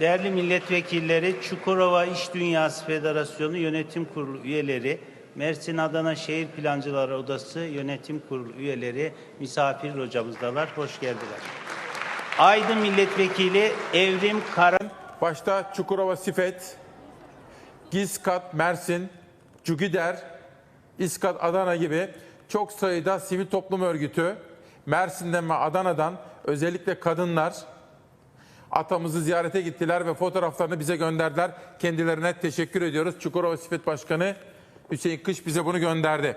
değerli milletvekilleri, Çukurova İş Dünyası Federasyonu Yönetim Kurulu üyeleri, Mersin Adana Şehir Plancıları Odası Yönetim Kurulu üyeleri, misafir hocamızdalar. Hoş geldiler. Aydın Milletvekili Evrim Kara Başta Çukurova Sifet, Gizkat Mersin, Cügider, İskat Adana gibi çok sayıda sivil toplum örgütü Mersin'den ve Adana'dan özellikle kadınlar atamızı ziyarete gittiler ve fotoğraflarını bize gönderdiler. Kendilerine teşekkür ediyoruz. Çukurova Sifet Başkanı Hüseyin Kış bize bunu gönderdi.